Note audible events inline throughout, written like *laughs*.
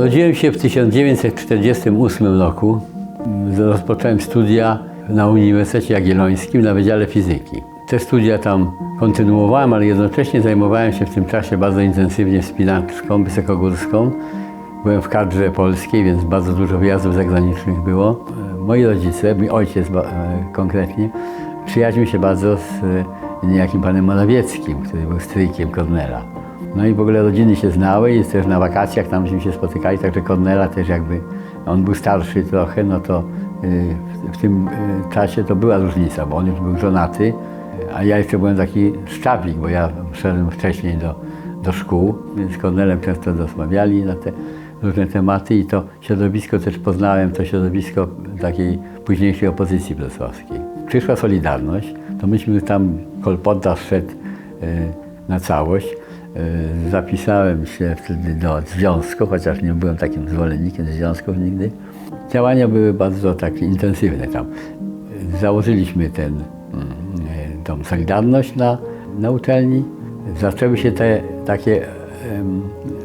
Urodziłem się w 1948 roku. Rozpocząłem studia na Uniwersytecie Jagiellońskim na Wydziale Fizyki. Te studia tam kontynuowałem, ale jednocześnie zajmowałem się w tym czasie bardzo intensywnie wspinaczką wysokogórską. Byłem w kadrze polskiej, więc bardzo dużo wyjazdów zagranicznych było. Moi rodzice, mój ojciec e, konkretnie, przyjaźnił się bardzo z e, niejakim panem Morawieckim, który był stryjkiem Kornela. No i w ogóle rodziny się znały i też na wakacjach tam się spotykali, także Kornela też jakby, on był starszy trochę, no to y, w, tym y, czasie to była różnica, bo on już był żonaty, a ja jeszcze byłem taki szczawik, bo ja szedłem wcześniej do, do szkół, więc z Kornelem często rozmawiali na te różne tematy i to środowisko też poznałem, to środowisko takiej późniejszej opozycji wrocławskiej. Przyszła Solidarność, to myśmy tam, Kolpota szedł y, na całość. Y, Zapisałem się wtedy do związku, chociaż nie byłem takim zwolennikiem związków nigdy. Działania były bardzo takie intensywne tam. Założyliśmy ten, mm, y, tą Solidarność na, na uczelni. Zaczęły się te takie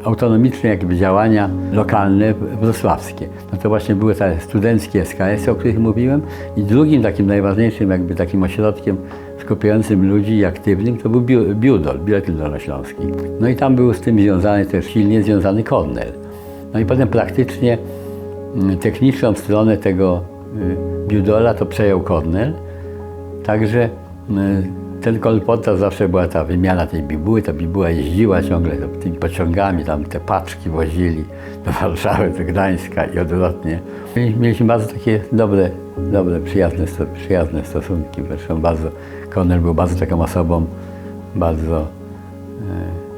autonomiczne jakby działania lokalne wrocławskie. No to właśnie były te studenckie SKS-y, o których mówiłem i drugim takim najważniejszym jakby takim ośrodkiem skupiającym ludzi i aktywnym to był Biu- Biudol, Biuletyn Dolnośląski. No i tam był z tym związany też silnie związany Kornel. No i potem praktycznie mm, techniczną stronę tego y, Biudola to przejął Kornel. Także y, ten kolpota zawsze była ta wymiana tej bibuły, ta bibuła jeździła ciągle tymi pociągami, tam te paczki wozili do *laughs* Warszawy, do Gdańska i odwrotnie. Mieli- Mieliśmy bardzo takie dobre, dobre przyjazne, przyjazne stosunki. Zresztą bardzo, Kornel był bardzo taką osobą, bardzo e,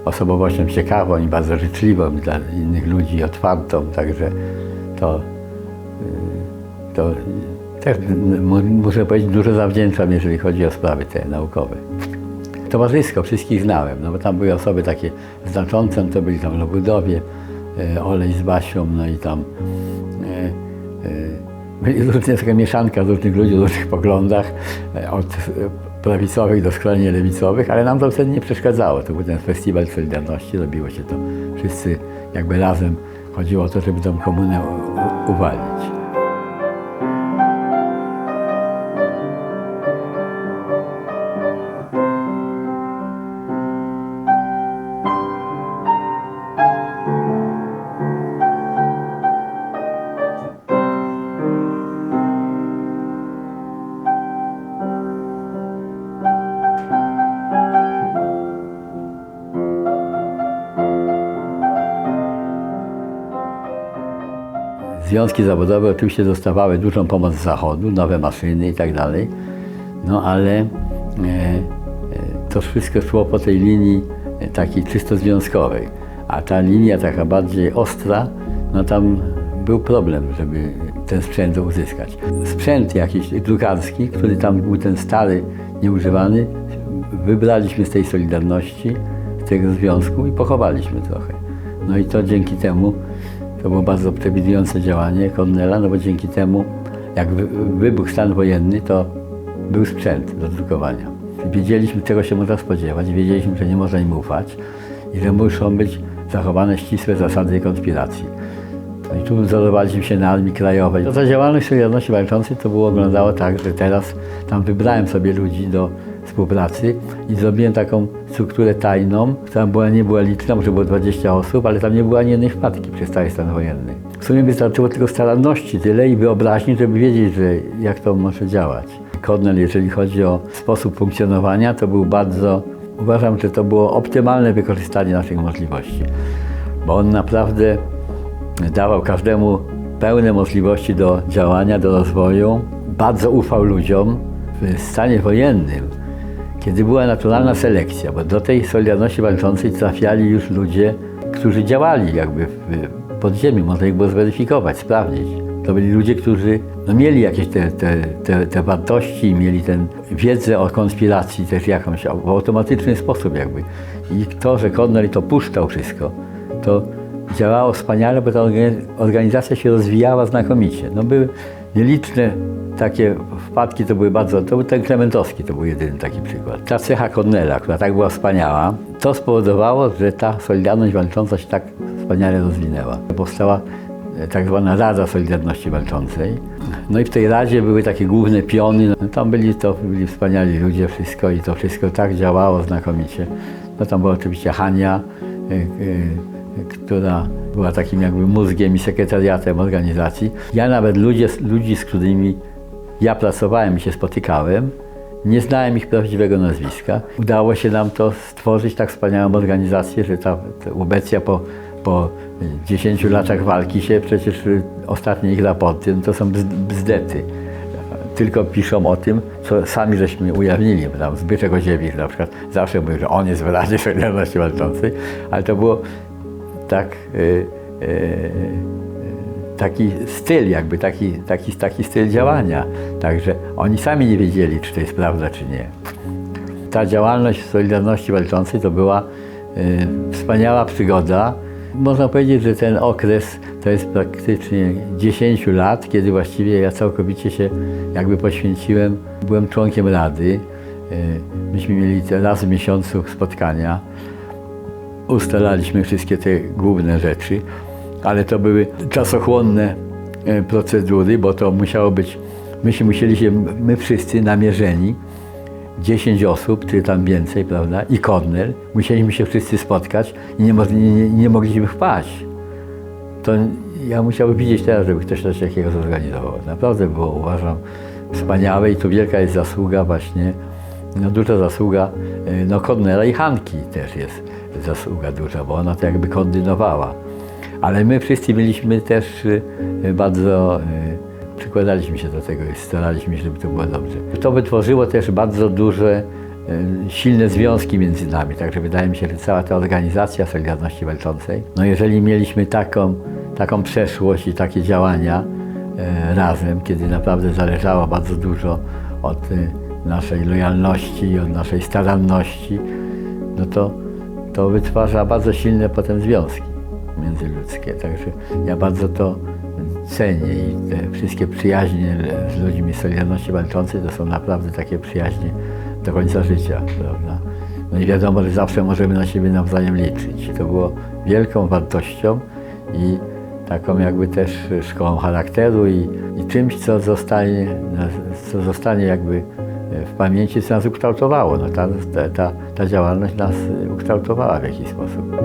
osobowością ciekawą i bardzo życzliwą dla innych ludzi, otwartą, także to to też mu- muszę powiedzieć, dużo zawdzięczam, jeżeli chodzi o sprawy te naukowe. Towarzysko wszystkich znałem, no bo tam były osoby takie znaczące, to byli tam Lobudowie, e, Olej z Basią, no i tam e, e, byli różne taka mieszanka różnych ludzi o różnych poglądach, e, od e, prawicowych do skrajnie lewicowych, ale nam to wtedy nie przeszkadzało. To był ten festiwal Solidarności, robiło się to wszyscy jakby razem. Chodziło o to, żeby tą komunę u- Związki zawodowe oczywiście dostawały dużą pomoc z zachodu, nowe maszyny i tak dalej, no ale e, e, to wszystko szło po tej linii e, takiej czysto związkowej, a ta linia taka bardziej ostra, no tam był problem, żeby ten sprzęt uzyskać. Sprzęt jakiś drukarski, który tam był ten stary, nieużywany, wybraliśmy z tej Solidarności, z tego związku i pochowaliśmy trochę. No i to dzięki temu to było bardzo przewidujące działanie Kornela, no bo dzięki temu, jak wy, wybuchł stan wojenny, to był sprzęt do drukowania. Wiedzieliśmy, czego się można spodziewać, wiedzieliśmy, że nie można im ufać i że muszą być zachowane ścisłe zasady konspiracji. No i tu wzorowaliśmy się na Armii Krajowej. To ta działalność Solidarności Walczącej to było wyglądało tak, że teraz tam wybrałem sobie ludzi do współpracy i zrobiłem taką strukturę tajną, która była, nie była liczna, może było 20 osób, ale tam nie było ani jednej wpadki przez cały stan wojenny. W sumie wystarczyło tylko staranności tyle i wyobraźni, żeby wiedzieć, że jak to może działać. Kornel, jeżeli chodzi o sposób funkcjonowania, to był bardzo, uważam, że to było optymalne wykorzystanie naszych możliwości, bo on naprawdę dawał każdemu pełne możliwości do działania, do rozwoju. Bardzo ufał ludziom w stanie wojennym, kiedy była naturalna selekcja, bo do tej Solidarności Walczącej trafiali już ludzie, którzy działali jakby w podziemiu, można ich było zweryfikować, sprawdzić. To byli ludzie, którzy no, mieli jakieś te, te, te, te wartości, mieli ten wiedzę o konspiracji też jakąś, w automatyczny sposób jakby. I to, że Cornell to puszczał wszystko, to działało wspaniale, bo ta orga- organizacja się rozwijała znakomicie. No były nieliczne takie wpadki, to były bardzo, to był ten Klementowski, to był jedyny taki przykład. Ta cecha Cornela, która tak była wspaniała, to spowodowało, że ta Solidarność walcząca się tak wspaniale rozwinęła. Powstała e, tak zwana Rada Solidarności Walczącej. No i w tej Radzie były takie główne piony. No, tam byli to byli wspaniali ludzie, wszystko i to wszystko tak działało znakomicie. No tam była oczywiście Hania, e, e, która była takim jakby mózgiem i sekretariatem organizacji. Ja nawet ludzie, ludzi, z którymi ja pracowałem i się spotykałem, nie znałem ich prawdziwego nazwiska. Udało się nam to stworzyć tak wspaniałą organizację, że ta, ta po, po 10 latach walki się przecież y, ostatnie ich raporty no to są bzd- bzdety. Tylko piszą o tym, co sami żeśmy ujawnili. Tam Zbyszek Oziewicz na przykład zawsze mówił, że on jest w Radzie Solidarności Walczącej, ale to było tak, y, y, taki styl, jakby taki, taki, taki styl działania. Także oni sami nie wiedzieli, czy to jest prawda, czy nie. Ta działalność Solidarności Walczącej to była y, wspaniała przygoda. Można powiedzieć, że ten okres to jest praktycznie 10 lat, kiedy właściwie ja całkowicie się jakby poświęciłem. Byłem członkiem Rady. Y, myśmy mieli raz w miesiącu spotkania ustalaliśmy wszystkie te główne rzeczy, ale to były czasochłonne e, procedury, bo to musiało być, myśmy musieli się, my wszyscy namierzeni, 10 osób, czy tam więcej, prawda, i Kornel, musieliśmy się wszyscy spotkać i nie, nie, nie mogliśmy wpaść. To ja musiałbym widzieć teraz, żeby ktoś coś takiego zorganizował. Naprawdę było, uważam, wspaniałe i tu wielka jest zasługa właśnie, no duża zasługa, e, no Kornela i Hanki też jest zasługa duża, bo ona to jakby koordynowała. Ale my wszyscy byliśmy też e, bardzo, e, przykładaliśmy się do tego i staraliśmy się, żeby to było dobrze. To wytworzyło też bardzo duże, silne związki między nami, także wydaje mi się, że cała ta organizacja Solidarności Walczącej, no jeżeli mieliśmy taką, taką przeszłość i takie działania razem, kiedy naprawdę zależało bardzo dużo od naszej lojalności, od naszej staranności, no to, to wytwarza bardzo silne potem związki międzyludzkie. Także ja bardzo to cenię i te wszystkie przyjaźnie z ludźmi Solidarności Walczącej to są naprawdę takie przyjaźnie do końca życia, prawda? No i wiadomo, że zawsze możemy na siebie nawzajem liczyć. To było wielką wartością i taką jakby też szkołą charakteru i, i czymś, co zostanie, co zostanie jakby w pamięci, co nas ukształtowało. No ta, ta, ta działalność nas ukształtowała w jakiś sposób.